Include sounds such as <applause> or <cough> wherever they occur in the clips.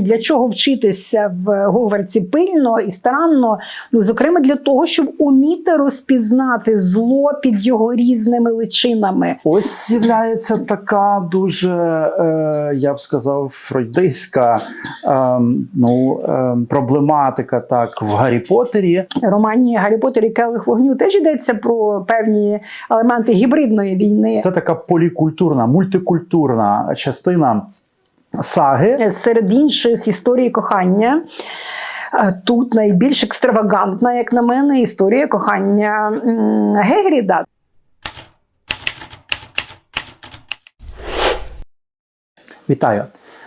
Для чого вчитися в Говарці пильно і старанно? Ну, зокрема, для того, щоб уміти розпізнати зло під його різними личинами. Ось з'являється така дуже, е, я б сказав, фройдистська е, ну, е, проблематика так в Гаррі Поттері. Романі Гаррі Поттер і Келих вогню теж йдеться про певні елементи гібридної війни. Це така полікультурна, мультикультурна частина саги. Серед інших історій кохання. е, Тут найбільш екстравагантна, як на мене, історія кохання Гегріда. Вітаю!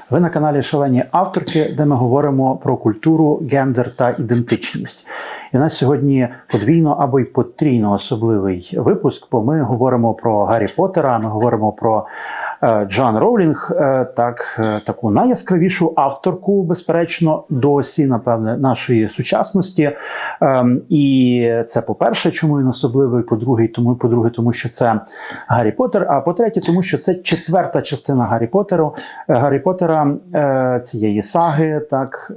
Ви на каналі Шалені авторки, де ми говоримо про культуру, гендер та ідентичність. І у нас сьогодні подвійно або й потрійно особливий випуск, бо ми говоримо про Гаррі Поттера, ми говоримо про е, Джоан Роулінг, е, так, е, таку найяскравішу авторку, безперечно, досі, напевне, нашої сучасності. Ем, і це по-перше, чому він особливий, по-друге, тому, по-друге, тому що це Гаррі Поттер. А по-третє, тому що це четверта частина Гаррі Поттеру, Гаррі Поттера цієї саги, так.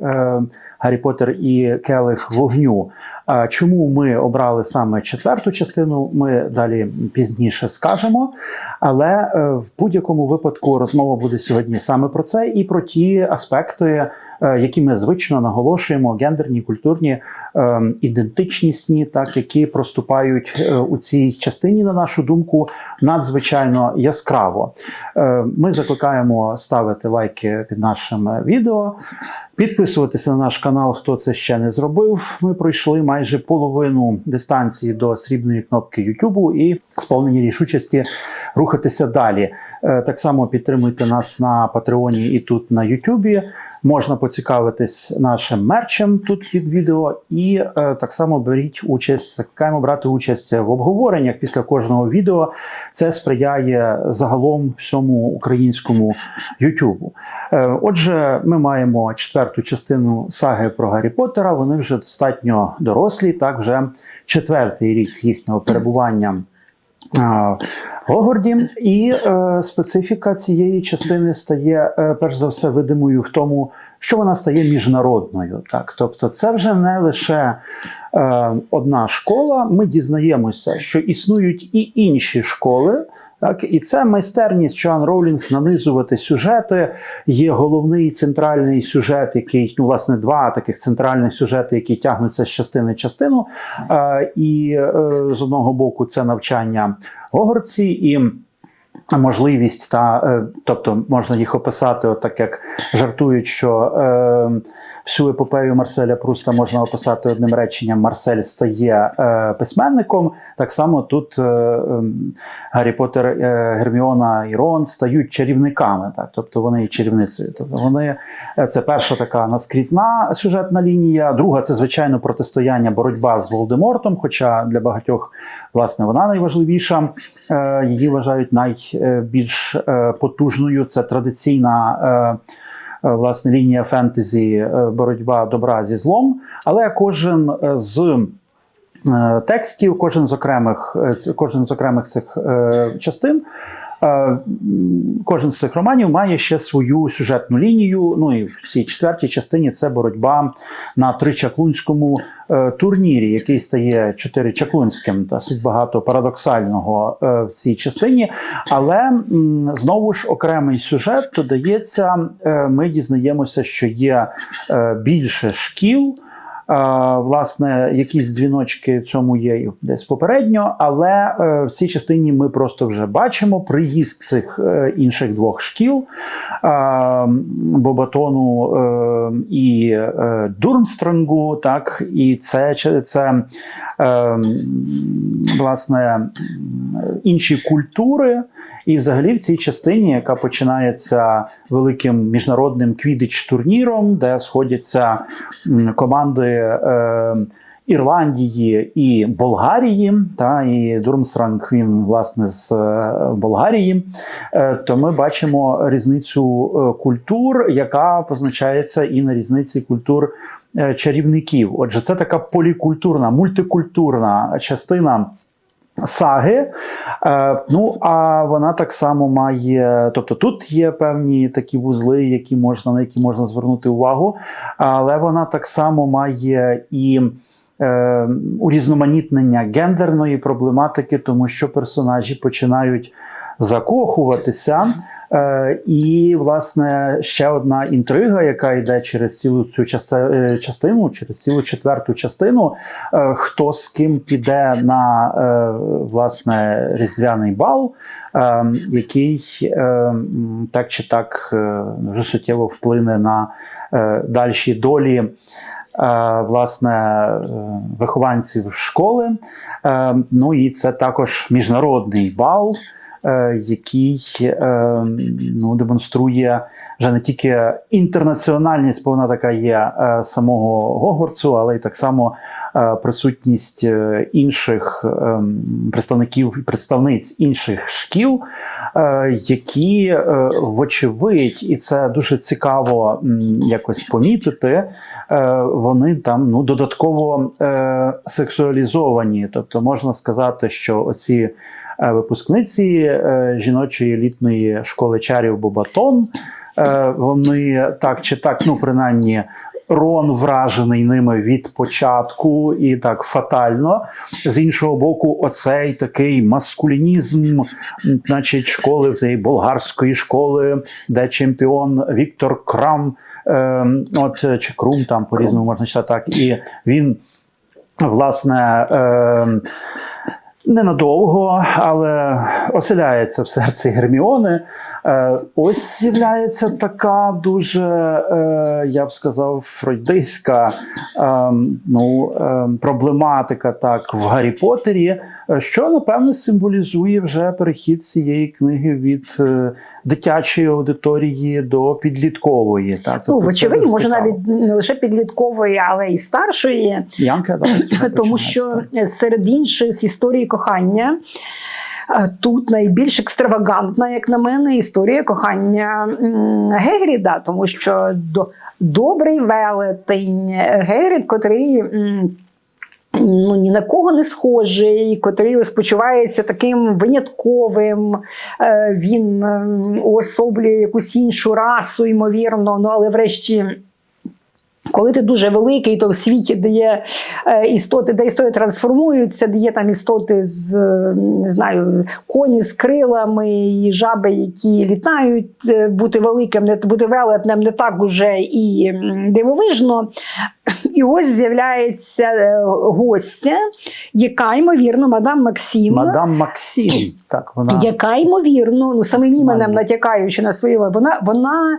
Гаррі Поттер і Келих вогню. А Чому ми обрали саме четверту частину, ми далі пізніше скажемо. Але е, в будь-якому випадку розмова буде сьогодні саме про це і про ті аспекти, які ми звично наголошуємо: гендерні, культурні, е, ідентичнісні, так які проступають е, у цій частині, на нашу думку, надзвичайно яскраво. Е, Ми закликаємо ставити лайки під нашим відео. Підписуватися на наш канал, хто це ще не зробив. Ми пройшли майже половину дистанції до срібної кнопки YouTube і сповнені рішучості рухатися далі. Е, Так само підтримуйте нас на Патреоні і тут на YouTube. Можна поцікавитись нашим мерчем тут під відео, і е, так само беріть участь, закликаємо брати участь в обговореннях після кожного відео. Це сприяє загалом всьому українському Ютубу. Е, Отже, ми маємо четверту частину саги про Гаррі Поттера. Вони вже достатньо дорослі, так вже четвертий рік їхнього перебування. Гогорді, і е, специфіка цієї частини стає е, перш за все видимою в тому, що вона стає міжнародною. Так, тобто, це вже не лише е, одна школа. Ми дізнаємося, що існують і інші школи. Так, і це майстерність Чан Роулінг нанизувати сюжети. Є головний центральний сюжет, який ну, власне два таких центральних сюжети, які тягнуться з частини частину. Е, і е, з одного боку, це навчання Огорці. і. Можливість та, е, тобто можна їх описати, от так як жартують, що е, всю епопею Марселя Пруста можна описати одним реченням: Марсель стає е, письменником. Так само тут е, е, Гаррі Поттер, е, Герміона і Рон стають чарівниками, так, тобто вони є чарівницею. Тобто вони е, це перша така наскрізна сюжетна лінія. Друга це звичайно протистояння, боротьба з Волдемортом. Хоча для багатьох власне вона найважливіша. Е, Її вважають найбільш е, потужною. Це традиційна. е, е, Власне, лінія фентезі, е, боротьба добра зі злом, але кожен е, з е, текстів, кожен з окремих, е, кожен з окремих цих е, частин, е, кожен з цих романів має ще свою сюжетну лінію. Ну і в цій четвертій частині це боротьба на тричаклунському е, турнірі, який стає чотиричаклунським. Досить багато парадоксального е, в цій частині. Але знову ж окремий сюжет додається. Е, ми дізнаємося, що є е, більше шкіл. Власне, якісь дзвіночки цьому є десь попередньо, але е, в цій частині ми просто вже бачимо приїзд цих е, інших двох шкіл Бобатону е, і Дурмстронгу. Так, і це, це е, власне інші культури. І взагалі в цій частині, яка починається великим міжнародним квідич-турніром, де сходяться команди е, Ірландії і Болгарії, та і Дурмстранг він власне з е, Болгарії, е, то ми бачимо різницю е, культур, яка позначається і на різниці культур чарівників. Отже, це така полікультурна, мультикультурна частина Саги, Е, ну а вона так само має, тобто тут є певні такі вузли, які можна на які можна звернути увагу, але вона так само має і е, урізноманітнення гендерної проблематики, тому що персонажі починають закохуватися. Е, і, власне, ще одна інтрига, яка йде через цілу цю е, частину, через цілу четверту частину. Е, хто з ким піде на власне різдвяний бал, який так чи так е, дуже суттєво вплине на дальші долі. Власне, вихованців школи. Ну і це також міжнародний бал, який е, ну, демонструє вже не тільки інтернаціональність, бо вона така є е, самого Гогвардсу, але й так само е, присутність е, інших е, представників і представниць інших шкіл, е, які, е, вочевидь, і це дуже цікаво якось помітити, е, вони там ну, додатково е, сексуалізовані. Тобто можна сказати, що оці е, випускниці е, жіночої елітної школи чарів Бобатон. Е, Вони так чи так, ну принаймні. Рон вражений ними від початку і так фатально. З іншого боку, оцей такий маскулінізм, значить, школи цієї болгарської школи, де чемпіон Віктор Крам, е, от е, чи Крум, там по-різному можна читати так. І він, власне. Е, Ненадовго, але оселяється в серці Герміони. Е, ось з'являється така дуже, е, я б сказав, фройдистська е, ну, е, проблематика так в Гаррі Поттері, е, що напевно символізує вже перехід цієї книги від дитячої аудиторії до підліткової. Так, Ну, Тобто вочевидь, може навіть не лише підліткової, але й старшої. Янка, давай, <clears throat> Тому що серед інших історій кохання. е, Тут найбільш екстравагантна, як на мене, історія кохання Гегріда, тому що добрий велетень Гегрід, котрий ну, ні на кого не схожий, котрий ось почувається таким винятковим. Е, Він уособлює якусь іншу расу, ймовірно, ну але врешті. Коли ти дуже великий, то в світі, де є е, істоти, де істоти трансформуються, де є там істоти з е, не знаю, коні з крилами і жаби, які літають, е, бути великим, не бути велетнем не так уже і дивовижно. І ось з'являється гостя, яка ймовірно, мадам Максим. Мадам Максим, так вона Яка ймовірно, ну самим іменем натякаючи на своє, вона, вона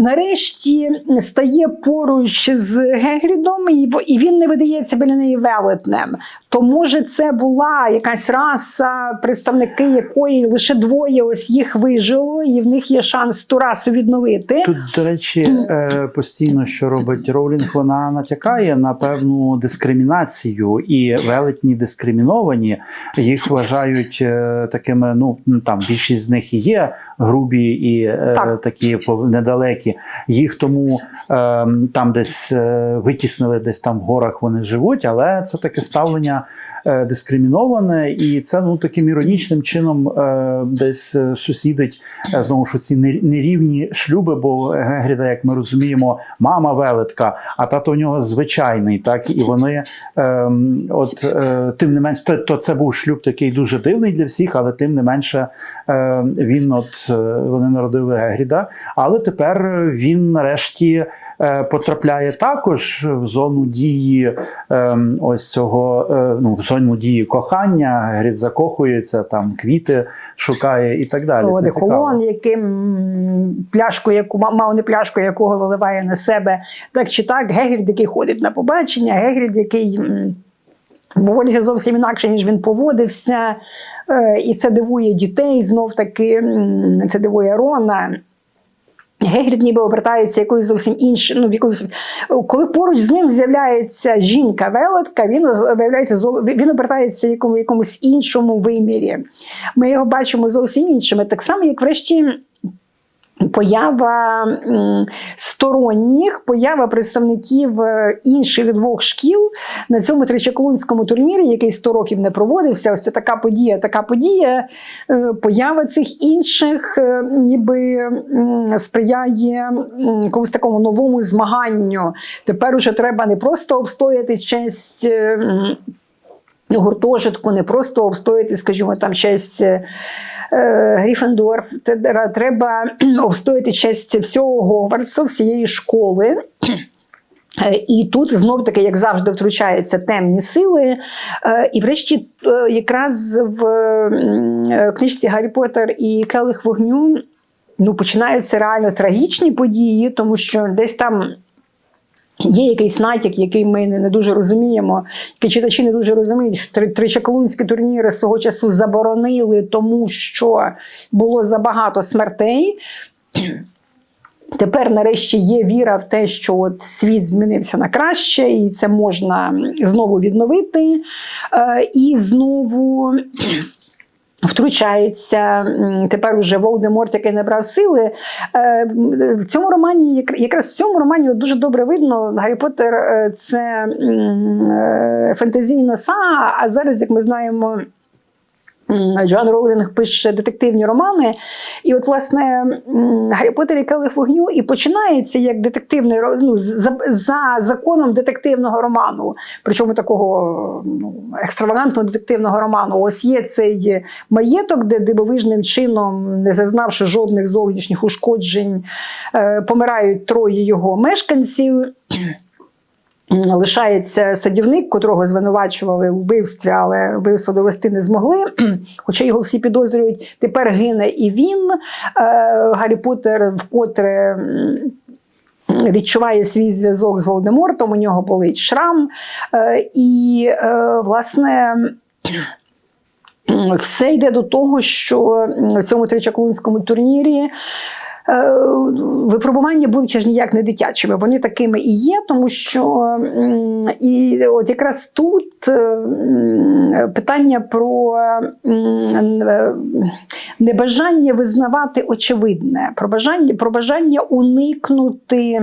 нарешті стає поруч з Гегрідом, і, він не видається біля неї велетнем. То може це була якась раса, представники якої лише двоє ось їх вижило, і в них є шанс ту расу відновити. Тут, до речі, е, постійно, що робить Роулінг, вона натякає на певну дискримінацію, і велетні дискриміновані їх вважають е, такими. Ну там більшість з них і є грубі і е, Так. такі недалекі. Їх тому е, там десь витіснили, десь там в горах вони живуть, але це таке ставлення. Е, Дискриміноване, і це ну таким іронічним чином е, десь е, сусідить знову ж ці нерівні шлюби, бо Гегріда, як ми розуміємо, мама велетка, а тато у нього звичайний. Так і вони, ем, от тим не менш, то, це був шлюб такий дуже дивний для всіх, але тим не менше він, от вони народили Гегріда. Але тепер він нарешті. Е, Потрапляє також в зону дії ем, ось цього, е, ну в зону дії кохання. Грід закохується, там квіти шукає і так далі. Це Одеколон, цікаво. яким пляшку, яку мав не пляшку, якого виливає на себе, так чи так, Гегрід, який ходить на побачення, Гегрід, який поводиться зовсім інакше, ніж він поводився. Е, І це дивує дітей знов таки, це дивує Рона. Гегрід ніби обертається якоюсь зовсім іншим. Ну, якоюсь... Коли поруч з ним з'являється жінка велетка, він виявляється він обертається якому, якомусь іншому вимірі. Ми його бачимо зовсім іншими. Так само, як врешті Поява сторонніх, поява представників е, інших двох шкіл на цьому тричаклунському турнірі, який 100 років не проводився. Ось це така подія, така подія. Е, Поява цих інших е, ніби сприяє м, якомусь такому новому змаганню. Тепер уже треба не просто обстояти честь. Гуртожитку не просто обстояти, скажімо, там честь е, Гріфендор. Це треба <clears throat> обстояти честь всього Гогвартсу, всієї школи. <clears throat> Е, І тут знов таки, як завжди, втручаються темні сили. Е, І, врешті, якраз в книжці Гаррі Поттер і Келих вогню ну, починаються реально трагічні події, тому що десь там. Є якийсь натяк, який ми не, дуже розуміємо, який читачі не дуже розуміють, що три, тричаклунські турніри свого часу заборонили, тому що було забагато смертей. Тепер, нарешті, є віра в те, що от світ змінився на краще, і це можна знову відновити. Е, І знову. Втручається тепер уже Волдеморт, який набрав сили. Е, В цьому романі, якраз в цьому романі дуже добре видно, Гаррі Поттер е, це е, фентезійна сага, а зараз, як ми знаємо, Джоан Роулінг пише детективні романи. І от, власне, Гаррі Поттер і Келих вогню і починається як детективний ну, за, за законом детективного роману. Причому такого ну, екстравагантного детективного роману. Ось є цей маєток, де дивовижним чином, не зазнавши жодних зовнішніх ушкоджень, е, помирають троє його мешканців. Лишається садівник, котрого звинувачували у вбивстві, але вбивство довести не змогли. <clears throat> Хоча його всі підозрюють. Тепер гине і він. Е, Гаррі Поттер вкотре. Відчуває свій зв'язок з Волдемортом, у нього болить шрам. Е, і, е, власне, <clears throat> все йде до того, що в цьому тричаклунському турнірі випробування будуть аж ніяк не дитячими. Вони такими і є, тому що і от якраз тут е, питання про е, небажання визнавати очевидне, про бажання, про бажання уникнути.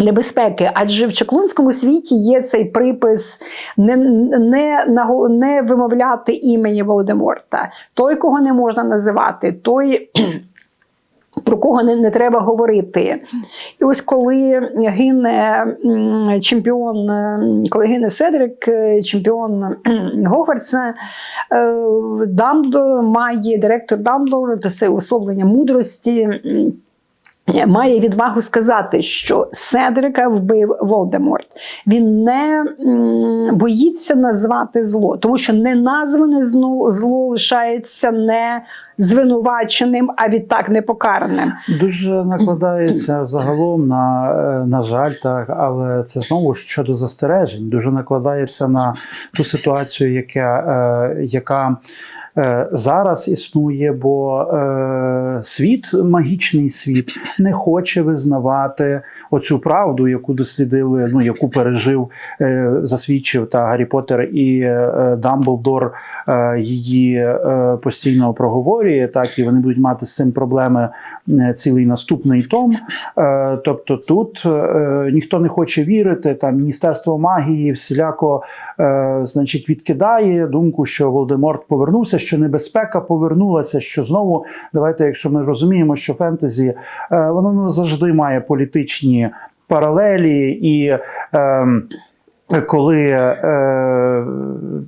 Небезпеки, адже в чаклунському світі є цей припис не, не, не вимовляти імені Володиморта. Той, кого не можна називати, той, про кого не, не треба говорити. І ось коли гине чемпіон, е, коли гине Седрик, е, чемпіон Гогвардса, е, Дамблдор має директор Дамблдор, це уособлення мудрості. Має відвагу сказати, що Седрика вбив Волдеморт. Він не боїться назвати зло, тому що неназване зло, лишається не звинуваченим, а відтак непокараним. Дуже накладається загалом на, е, на жаль, так, але це знову щодо застережень. Дуже накладається на ту ситуацію, яка, е, яка е, зараз існує, бо світ, магічний світ, не хоче визнавати оцю правду, яку дослідили, ну яку пережив, е, засвідчив та Гаррі Поттер і е, Дамблдор е, її постійно проговорює, так і вони будуть мати з цим проблеми цілий наступний том. Тобто тут ніхто не хоче вірити. Там Міністерство магії всіляко е, значить, відкидає думку, що Волдеморт повернувся, що небезпека повернулася. Що знову давайте, якщо ми розуміємо, що фентезі е, воно ну, завжди має політичні паралелі і. ем, коли е,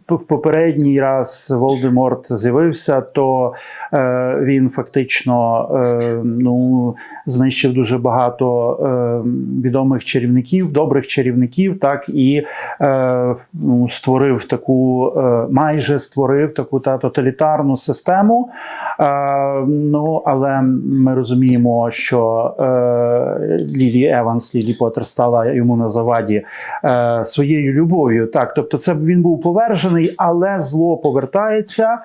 в попередній раз Волдеморт з'явився, то е, він фактично е, ну, знищив дуже багато е, відомих чарівників, добрих чарівників, так і е, ну, створив таку, е, майже створив таку та тоталітарну систему. Е, ну, але ми розуміємо, що е, Лілі Еванс, Лілі Поттер стала йому на заваді е, своєю любов'ю. Так, тобто, це він був повержений, але зло повертається,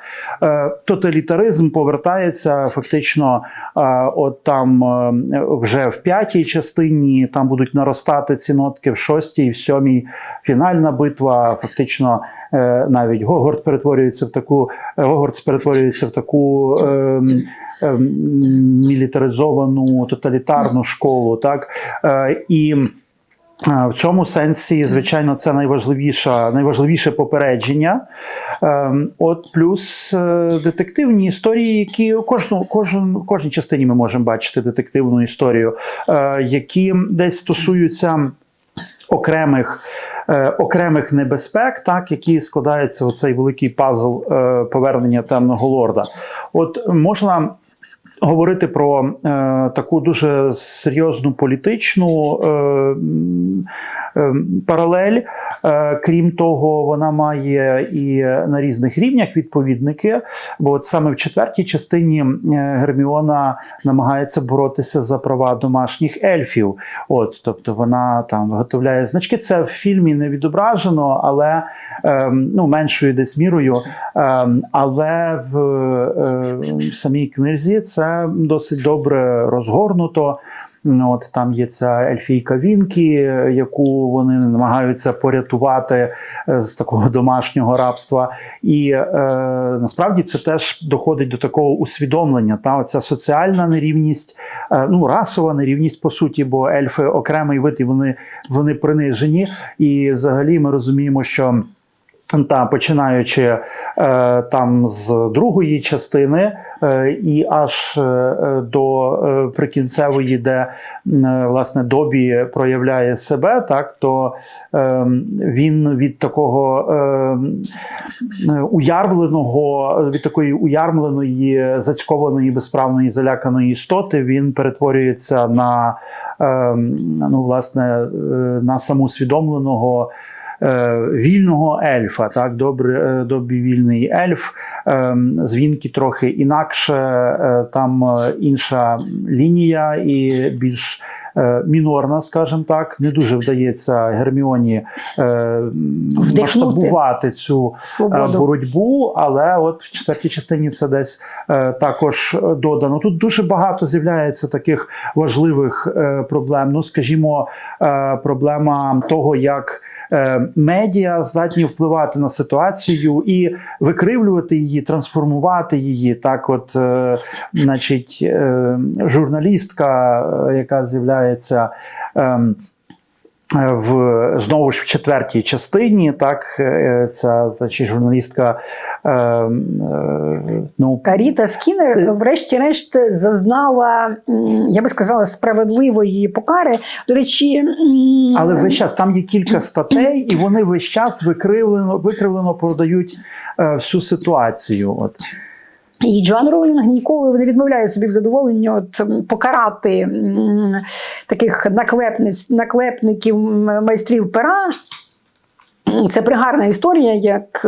е, тоталітаризм повертається фактично. е, От там е, вже в п'ятій частині там будуть наростати ці нотки, в шостій, в сьомій фінальна битва. Фактично навіть Гогорт перетворюється в таку Гогортс перетворюється в таку. ем, ем, Мілітаризовану тоталітарну школу, так і в цьому сенсі, звичайно, це найважливіша, найважливіше попередження. Ем, От плюс е, детективні історії, які кожну, кожен, в кожній частині ми можемо бачити детективну історію, е, які десь стосуються окремих. е, Окремих небезпек, так, які складаються в цей великий пазл е, повернення темного лорда. От можна говорити про е, таку дуже серйозну політичну е, е, паралель. Е, крім того, вона має і на різних рівнях відповідники. Бо от саме в четвертій частині е, Герміона намагається боротися за права домашніх ельфів. От, тобто вона там виготовляє значки. Це в фільмі не відображено, але ем, ну, меншою десь мірою. Ем, але е, в самій книзі це досить добре розгорнуто. Ну, От там є ця ельфійка Вінкі, яку вони намагаються порятувати е, з такого домашнього рабства. І е, насправді це теж доходить до такого усвідомлення. Та оця соціальна нерівність, е, ну расова нерівність по суті, бо ельфи окремий вид і вони, вони принижені. І взагалі ми розуміємо, що. Та починаючи е, там з другої частини е, і аж е, до е, прикінцевої, де е, власне Добі проявляє себе, так то е, він від такого е, е, уярмленого, від такої уярмленої, зацькованої, безправної, заляканої істоти, він перетворюється на е, ну, власне, е, на самоусвідомленого. Е, Вільного ельфа, так, добре, е, добрий вільний ельф. Ем, Звінки трохи інакше, е, там інша лінія і більш мінорна, скажімо так. Не дуже вдається Герміоні Вдихнути. масштабувати цю Свободу. боротьбу, але от в четвертій частині це десь також додано. Тут дуже багато з'являється таких важливих проблем. Ну, скажімо, проблема того, як. Е, Медіа здатні впливати на ситуацію і викривлювати її, трансформувати її. Так, от, е, значить, е, журналістка, яка з'являється. Е, В знову ж в четвертій частині, так е, ця значить, журналістка. Е, е, ну, Каріта Скіннер, Е. врешті-решт, зазнала, я би сказала, справедливої покари. До речі, але весь час там є кілька статей, і вони весь час викривлено, викривлено продають всю ситуацію. От. І Джоан Роулінг ніколи не відмовляє собі в задоволенні от, покарати таких наклепників майстрів пера. Це пригарна історія, як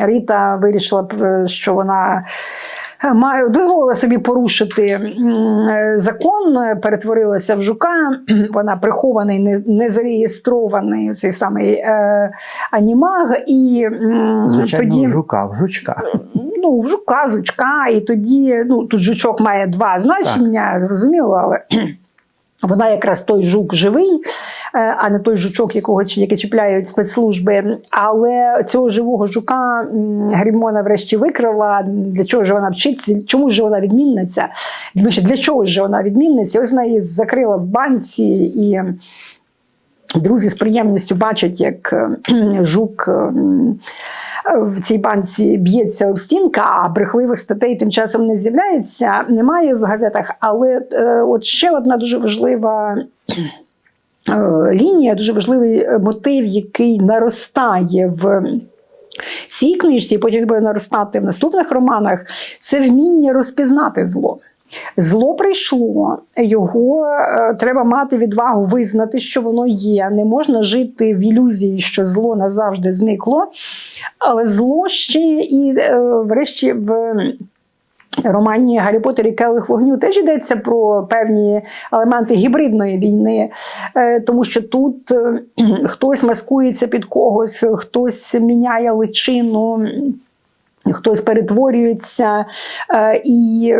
Ріта вирішила, е, що вона. Е, Має дозволила собі порушити е, закон, е, перетворилася в жука. <clears throat> Вона прихований, не, зареєстрований цей самий е, анімаг. І Звичайно, тоді жука, в жучка. ну, в жука, жучка, і тоді ну, тут жучок має два значення, зрозуміло, але вона якраз той жук живий, е, а не той жучок, якого який чіпляють спецслужби. Але цього живого жука Грімона врешті викрила. Для чого ж вона вчиться? Чому ж вона відмінниця? Для чого ж вона відмінниця? Ось вона її закрила в банці і. Друзі з приємністю бачать, як е, жук е, в цій банці б'ється об стінка, а брехливих статей тим часом не з'являється, немає в газетах. Але е, от ще одна дуже важлива. е, Лінія дуже важливий мотив, який наростає в цій книжці, і потім буде наростати в наступних романах, це вміння розпізнати зло. Зло прийшло, його е, треба мати відвагу визнати, що воно є. Не можна жити в ілюзії, що зло назавжди зникло. Але зло ще і, е, врешті, в романі Гаррі Поттер і Келих вогню теж йдеться про певні елементи гібридної війни, е, тому що тут хтось маскується під когось, хтось міняє личину. Хтось перетворюється, е, і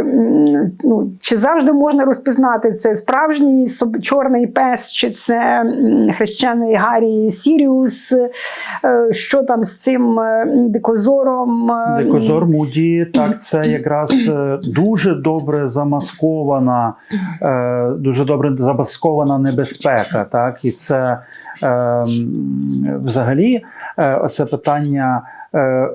ну, чи завжди можна розпізнати це справжній чорний пес, чи це хрещений Гаррі Сіріус, е, що там з цим е, дикозором? Дикозор Муді, так, це якраз дуже добре замаскована, дуже добре замаскована небезпека. Так, і це е, взагалі е, оце питання,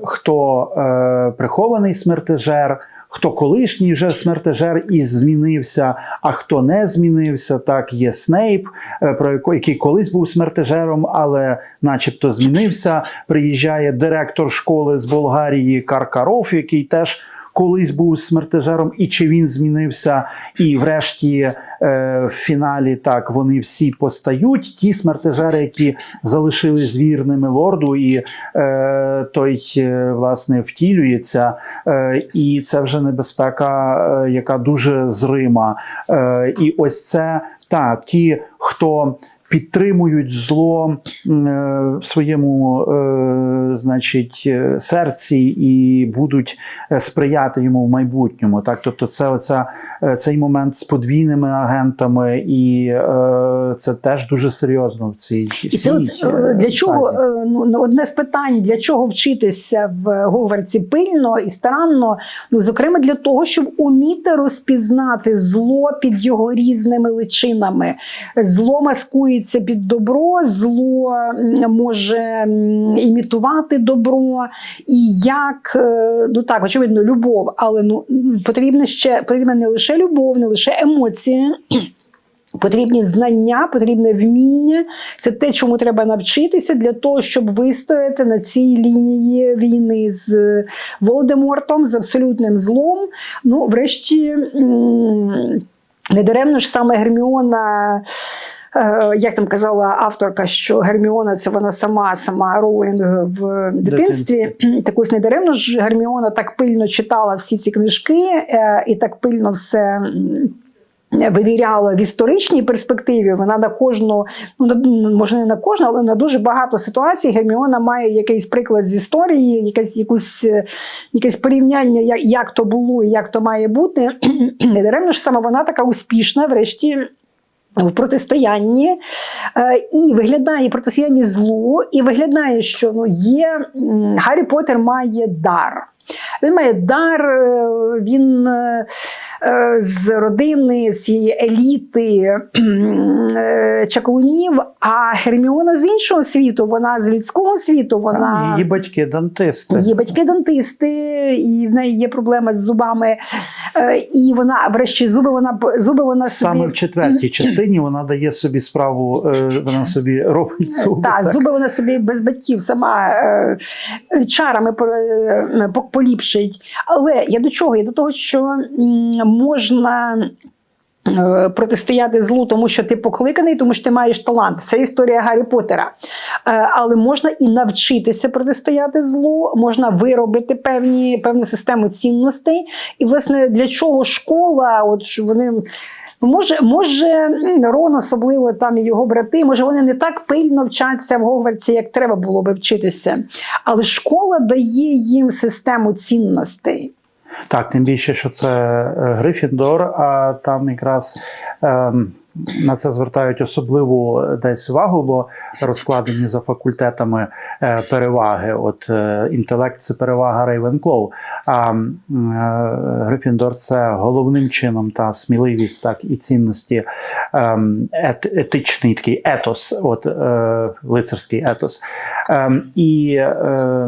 хто е, прихований смертежер. Хто колишній вже смертежер і змінився, а хто не змінився, так є Снейп, е, про яко- який колись був смертежером, але начебто змінився. Приїжджає директор школи з Болгарії Каркаров, який теж колись був смертежером, і чи він змінився, і врешті е, в фіналі так вони всі постають. Ті смертежери, які залишились вірними лорду, і е, той е, власне втілюється. Е, і це вже небезпека, е, яка дуже зрима. Е, і ось це та ті, хто. Підтримують зло е, в своєму, е, значить, е, серці і будуть сприяти йому в майбутньому. Так, тобто, це оця, цей момент з подвійними агентами, і це теж дуже серйозно в цій І це всій, е, е, для чого е, ну одне з питань, для чого вчитися в Гогвартсі пильно і старанно? Ну зокрема для того, щоб уміти розпізнати зло під його різними личинами. Зло маскується під добро, зло може імітувати добро, і як е, ну так, очевидно, любов, але ну потрібна ще потрібна не лише любов, не лише емоції. <clears throat> Потрібні знання, потрібне вміння. Це те, чому треба навчитися для того, щоб вистояти на цій лінії війни з Волдемортом, з абсолютним злом. Ну, врешті, недаремно ж саме Герміона. Е, Як там казала авторка, що Герміона це вона сама, сама Роулінг в дитинстві. Так ось недаремно ж Герміона так пильно читала всі ці книжки е, і так пильно все вивіряла в історичній перспективі. Вона на кожну, ну може не на кожну, але на дуже багато ситуацій Герміона має якийсь приклад з історії, якесь якусь, е, якесь порівняння, як, як то було і як то має бути. Недаремно ж саме вона така успішна, врешті. В протистоянні е, і виглядає протистояння злу, і виглядає, що ну є Гаррі Поттер має дар. Він має дар, е, він е, з родини, з цієї еліти е, чаклунів, а Герміона з іншого світу, вона з людського світу, вона Її батьки дантисти. Її батьки дантисти, і в неї є проблема з зубами. Е, І вона, врешті, зуби вона зуби вона Саме в четвертій частині вона дає собі справу, е, вона собі робить зуби. Так, так. зуби вона собі без батьків сама е, е, чарами по- е, по- поліпшить. Але я до чого? Я до того, що можна. е, Протистояти злу, тому що ти покликаний, тому що ти маєш талант. Це історія Гаррі Поттера. Е, Але можна і навчитися протистояти злу, можна виробити певні, певну систему цінностей. І, власне, для чого школа? От вони Може, може, Рон, особливо там і його брати, може, вони не так пильно вчаться в Гогвартсі, як треба було би вчитися. Але школа дає їм систему цінностей. Так, тим більше, що це е, Грифіндор, а там якраз ем, на це звертають особливу десь увагу, бо розкладені за факультетами е, переваги. От е, інтелект це перевага Рейвенклоу. А е, Грифіндор це головним чином та сміливість, так і цінності, ем, ет, етичний такий етос, от е, лицарський етос. Ем, і е,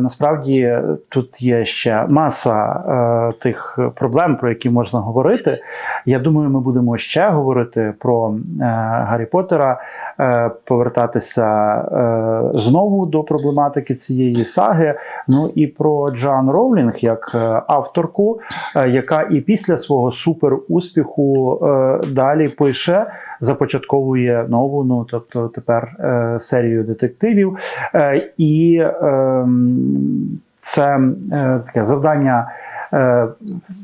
насправді тут є ще маса е, тих проблем, про які можна говорити. Я думаю, ми будемо ще говорити про е, Гаррі Поттера, е, повертатися е, знову до проблематики цієї саги. Ну і про Джоан Роулінг як е, авторку, е, яка і після свого суперуспіху е, далі пише, започатковує нову, ну тобто тепер е, серію детективів. Е, і ем, це е, таке завдання. Е,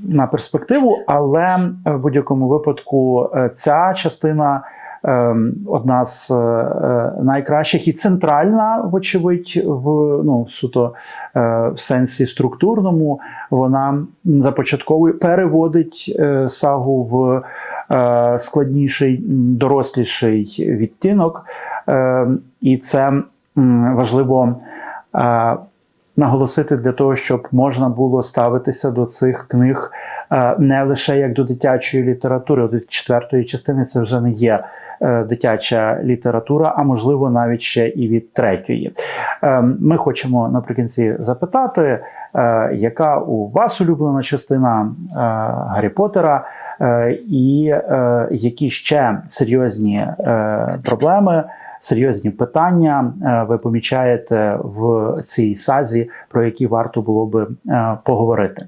На перспективу, але в будь-якому випадку е, ця частина ем, одна з е, е, найкращих і центральна, вочевидь, в ну, суто е, в сенсі структурному. Вона започатковує, переводить е, сагу в е, складніший, доросліший відтінок. Е, і це важливо. Наголосити для того, щоб можна було ставитися до цих книг е, не лише як до дитячої літератури. Від четвертої частини це вже не є е, дитяча література, а можливо навіть ще і від третьої. Е, Ми хочемо наприкінці запитати, яка у вас улюблена частина Гаррі Поттера, і які ще серйозні проблеми. Серйозні питання е, ви помічаєте в цій сазі, про які варто було би е, поговорити.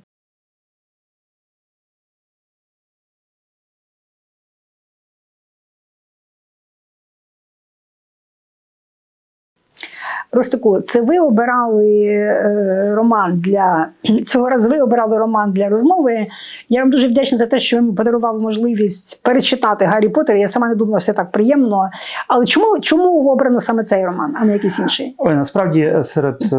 Ростику, це ви обирали е, роман для <clears throat> цього разу. Ви обирали роман для розмови. Я вам дуже вдячна за те, що ви мені подарували можливість перечитати Гаррі Поттер. Я сама не думала, що це так приємно. Але чому чому обрано саме цей роман, а не якийсь інший? Ой, насправді е, серед е,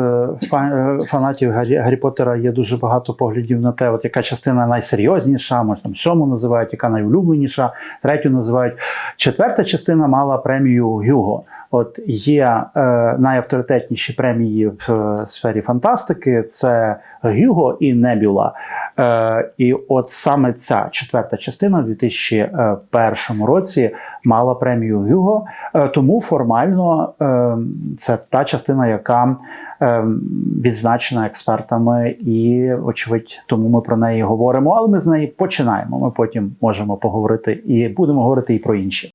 фа- фанатів Гаррі, Гаррі Поттера є дуже багато поглядів на те, от яка частина найсерйозніша, може там сьому називають, яка найулюбленіша, третю називають. Четверта частина мала премію Гюго. От є е, найавторитетніші премії в е, сфері фантастики: це Гюго і Небюла. Е, і от саме ця четверта частина в 2001 році мала премію Гюго. Е, тому формально е, це та частина, яка е, відзначена експертами, і, очевидь, тому ми про неї говоримо. Але ми з неї починаємо. Ми потім можемо поговорити і будемо говорити і про інші.